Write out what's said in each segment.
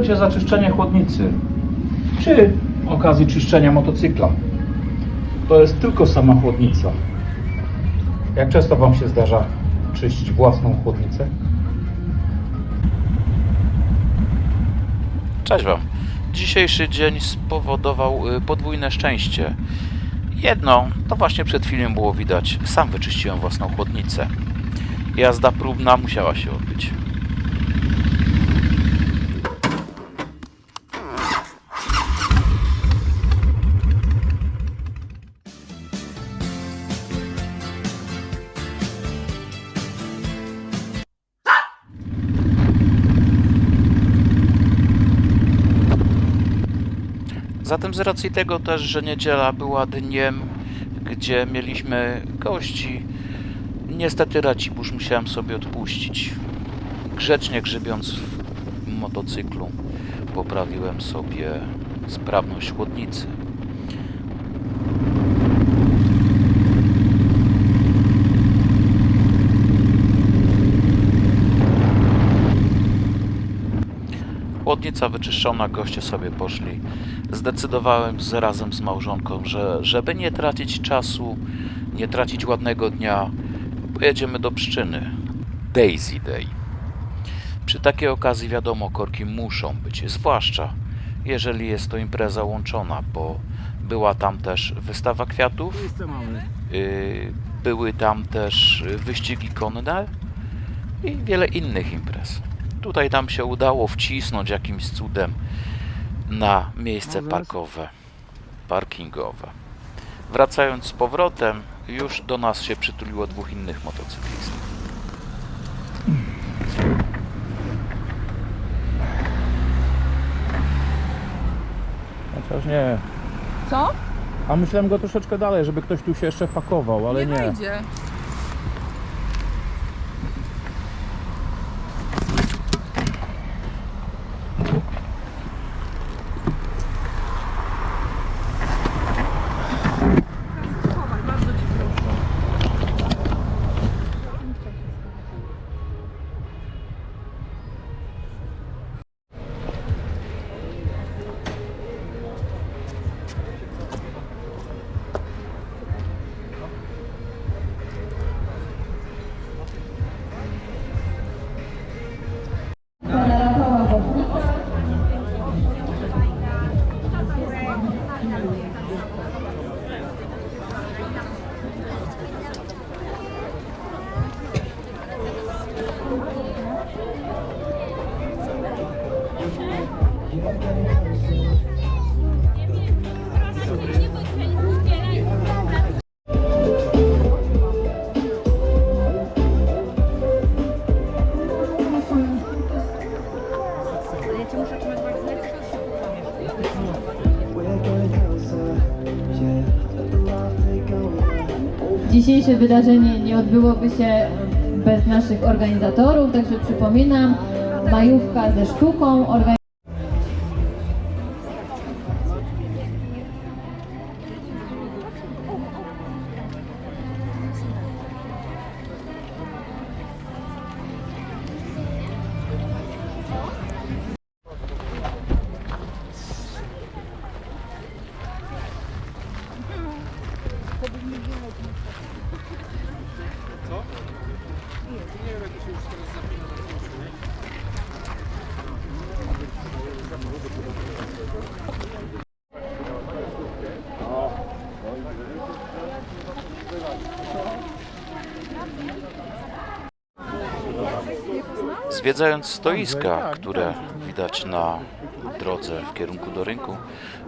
wziąłem się za czyszczenie chłodnicy. Przy okazji czyszczenia motocykla. To jest tylko sama chłodnica. Jak często Wam się zdarza czyścić własną chłodnicę? Cześć Wam. Dzisiejszy dzień spowodował y, podwójne szczęście. Jedno, to właśnie przed chwilą było widać, sam wyczyściłem własną chłodnicę. Jazda próbna musiała się odbyć. Zatem z racji tego też, że niedziela była dniem, gdzie mieliśmy gości, niestety Racibórz musiałem sobie odpuścić. Grzecznie grzybiąc w motocyklu, poprawiłem sobie sprawność chłodnicy. Chłodnica wyczyszczona, goście sobie poszli. Zdecydowałem z, razem z małżonką, że żeby nie tracić czasu, nie tracić ładnego dnia, pojedziemy do Pszczyny. Daisy Day. Przy takiej okazji wiadomo, korki muszą być, zwłaszcza jeżeli jest to impreza łączona, bo była tam też wystawa kwiatów, yy, były tam też wyścigi konne i wiele innych imprez. Tutaj nam się udało wcisnąć jakimś cudem na miejsce parkowe, parkingowe. Wracając z powrotem, już do nas się przytuliło dwóch innych motocyklistów. Chociaż nie. Co? A myślałem go troszeczkę dalej, żeby ktoś tu się jeszcze pakował, ale nie. wejdzie. Dzisiejsze wydarzenie nie odbyłoby się bez naszych organizatorów, także przypominam, majówka ze sztuką. Zwiedzając stoiska, które widać na drodze w kierunku do rynku,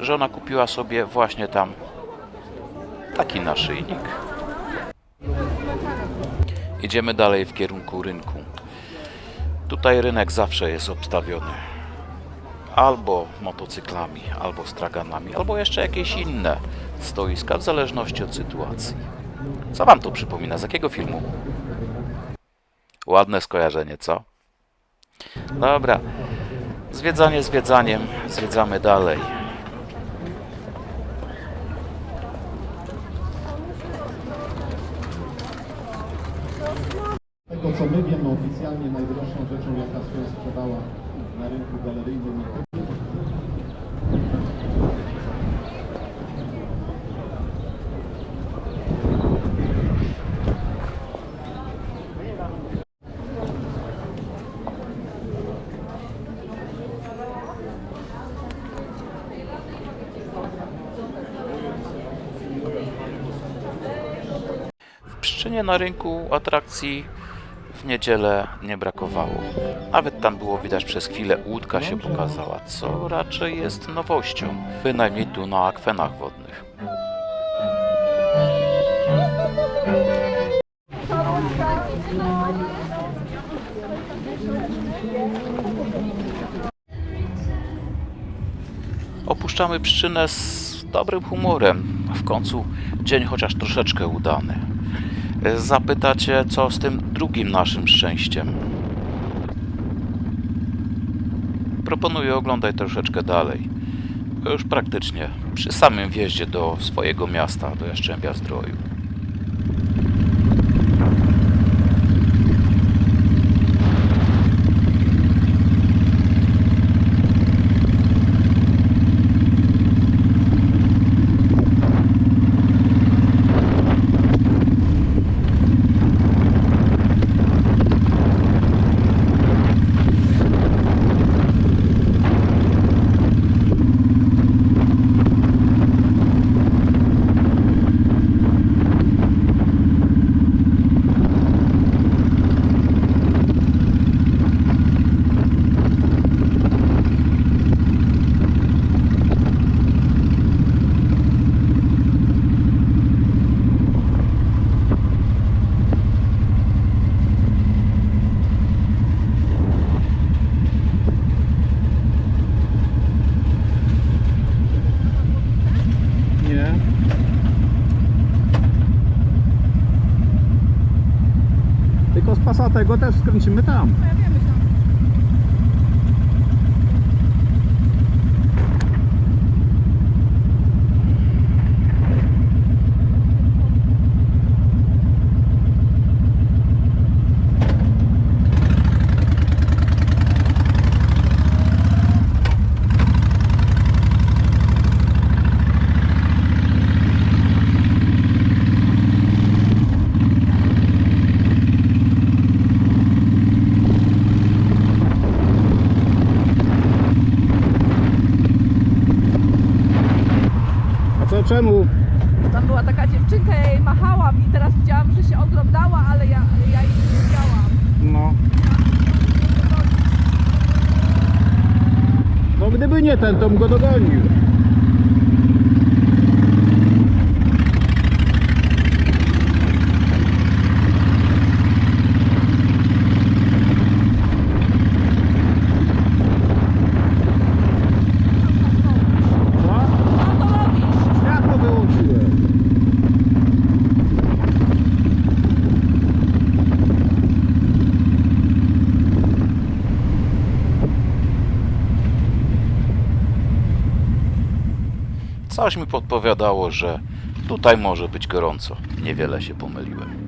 żona kupiła sobie właśnie tam taki naszyjnik. Idziemy dalej w kierunku rynku. Tutaj rynek zawsze jest obstawiony albo motocyklami, albo straganami, albo jeszcze jakieś inne stoiska, w zależności od sytuacji. Co wam to przypomina? Z jakiego filmu? Ładne skojarzenie, co? Dobra. Zwiedzanie zwiedzaniem, zwiedzamy dalej. tego co my wiemy oficjalnie najdroższą rzeczą jaka się sprzedała na na rynku galeryjnym Pszczynie na rynku atrakcji w niedzielę nie brakowało. Nawet tam było widać przez chwilę łódka się pokazała, co raczej jest nowością, bynajmniej tu na akwenach wodnych. Opuszczamy Pszczynę z dobrym humorem. W końcu dzień chociaż troszeczkę udany. Zapytacie, co z tym drugim naszym szczęściem? Proponuję oglądać troszeczkę dalej. Już praktycznie przy samym wjeździe do swojego miasta, do Jastrzębia Zdroju. Nie. Tylko z pasa tego też skręcimy tam. Czemu? Tam była taka dziewczynka, ja jej machałam i teraz widziałam, że się oglądała, ale ja, ja jej nie widziałam. No. No gdyby nie ten, to bym go dogonił. Co? Co to robisz? Światło wyłączyłem. Coś mi podpowiadało, że tutaj może być gorąco. Niewiele się pomyliłem.